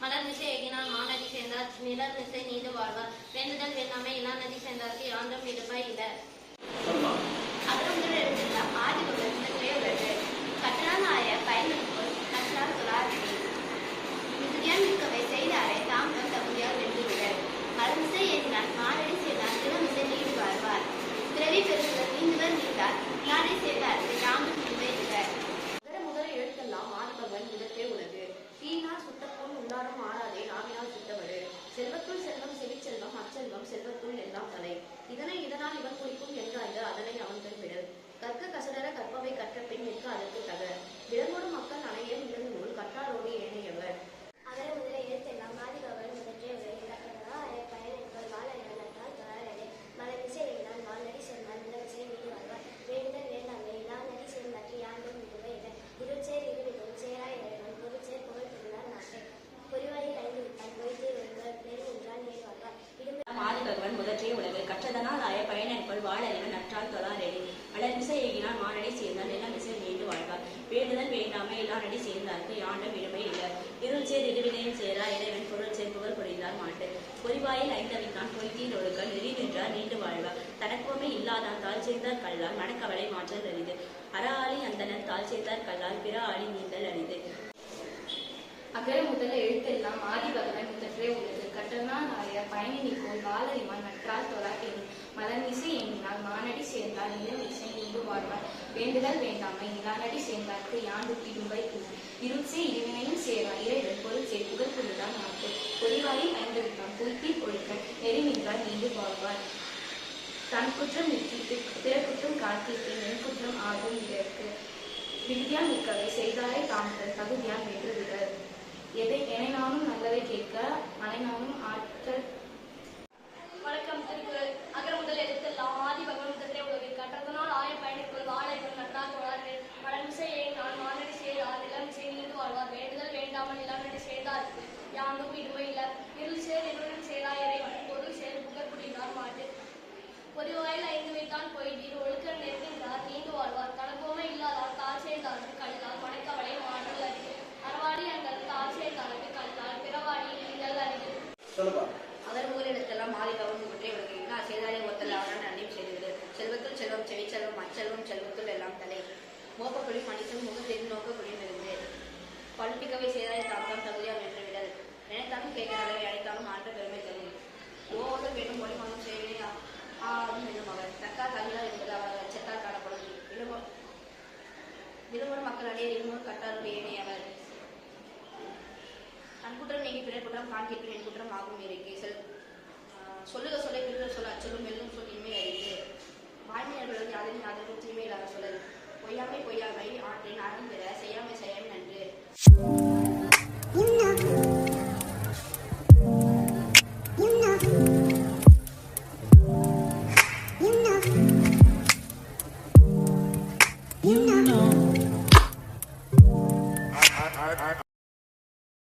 மலர்மிசை எகினான் மாநதி சேர்ந்தார் நிலமிசை நீது வாழ்வார். வேண்டுதல் வெண்ணாமை இளாநதி சேர்ந்தார்க்கு யாந்தம் இடுப்பாய் இல அகரங்கள் எழுந்துள்ள ஆதி முதல் உயர்வு கற்றனாய கற்றார் சொல்லார் மிகுதியால் மிக்கவை செய்தாரை தாங்கள் தகுதியால் வென்றுவிடர். மலர்மிசை எகினான் மாநடி சேர்ந்தார் நிலமிசை நீடு வாழ்வார். பிறவி பெருசுவர் நீந்துவர் நீந்தார் நாளை சேர்ந்தார் யாந்தம் செவிச்செல்வம் அச்செல்வம் செல்வத்துள் எல்லாம் தலை. இதனை இதனால் இவன் குறிக்கும் என்றாய்க அதனை அவன் விடல் கற்க கசடர ஏகினான் சேர்ந்தால் எல்லாம் நிலமிசை நீண்டு வாழ்வார் வேண்டுதல் வேண்டாமை எல்லாரடி சேர்ந்தார்க்கு யாண்டும் விடுமை இல்லை. இருள் சேர் இடுவினையும் சேரா. இறைவன் பொருள் சேர்ப்புகள் புரிந்தார் மாட்டு. பொறிவாயில் ஐந்தவித்தான் பொய்த்தீர் ஒழுக்கல் நெறி நின்றார். நீண்டு வாழ்வார். தனக்குவமை இல்லாதான் தாழ் சேர்ந்தார் கல்லால். மனக்கவலை மாற்றல் அரிது. அறாளி அந்தனர் தாழ் சேர்ந்தார் கல்லால். பிற ஆளி நீந்தல் அரிது. அகர முதல எழுத்தெல்லாம் ஆதிபகவன் முதற்றே உள்ளது கற்றனால் ஆய பயனினி போல் வாழறிவான் நற்றால் தொழாட்டேனி இசை எண்ணினால் மானடி சேர்ந்தால் நிலம் இசை நீங்கு வாழ்வார். வேண்டுதல் வேண்டாமை நிலானடி சேர்ந்தார்க்கு யாண்டு தீடும்பை கூறும்? இருட்சே இருவினையும் சேரா இறைவன் பொருள் சே புகழ் புரிதான் நாட்டு. பொறிவாயில் ஐந்தவித்தான் பொய்த்தீர் ஒழுக்க நெறிமின்றால் நீண்டு வாழ்வார். தன் குற்றம் நிற்கிட்டு பிற குற்றம் காத்திட்டு என் குற்றம் ஆகும் இதற்கு. விதியால் மிக்கவை செய்தாரை தாமுதல் தகுதியான் வென்று விடர் எதை என நானும் நல்லதை கேட்க அனைனாலும் ஆற்றல் வணக்கம் திருக்குறள் அகர முதல் எழுத்தெல்லாம் ஆதி பகவன் முதலே உலகில் கற்றதனால் ஆய பயணிக்குள் வாழைகள் நட்டால் தொடர்கள் மலமிசை நான் மானடி செய்தார் நிலமிசை நீண்டு வாழ்வார் வேண்டுதல் வேண்டாமல் நிலநடி செய்தார் யாண்டும் இடுமை இல்ல இருள் சேர் இருளின் சேராயரை பொருள் சேர் புகழ் புரிந்தார் மாட்டு பொறிவாயில் ஐந்து வைத்தான் பொய்தீர் ஒழுக்க நெருங்கின்றார் நீண்டு வாழ்வார் தனக்குமே இல்லாதார் தாழ் செய்தார்க்கு கல்லால் மணக்கவலை மாற்றல் அறிவு அறவாடி அங்கள் தாழ் செய்தார்க்கு கல்லால் பிறவாடி நீந்தல் அறிவு சொல்லுப்பா அவர் ஊரிடத்தெல்லாம் ஆதிபகவன் முதற்றே உலகு இன்னா செய்தாரே ஒத்தல் அவரால் நன்றியும் செய்துவிடு. செல்வத்துள் செல்வம் செவிச்செல்வம் அச்செல்வம் செல்வத்துள் எல்லாம் தலை. மோப்பக்குழி மனிதன் முகத்தெரிந்து நோக்கக்குழியும் இருந்து பல்பிக்கவை செய்தாரை தாக்கம் தகுதியால் என்று விடல். நினைத்தாலும் கேட்கிற அளவை அழைத்தாலும் ஆண்ட பெருமை தரும். ஓவர்கள் வேண்டும் மொழிமானம் மனம் செய்வே என்னும் அவர் தக்கா தகுதியால் என்பது அவர் அச்சத்தால் காணப்படும். விரும்ப விரும்பும் மக்கள் அடைய இருமும் நன்குற்றம் நீங்கி பிறர் குற்றம் காண்கின்ற என் குற்றம் ஆகும் இருக்கு செல் சொல்லுக சொல்லை பிறர் சொல்ல அச்சலும் மெல்லும் சொல் இன்மை அறிந்து வாய்மையர்களது யாதனின் ஆதரவு தீமையிலாக சொல்லல். பொய்யாமை பொய்யாமை ஆற்றின் அறம் செய்யாமை செய்யாமை நன்று. You know.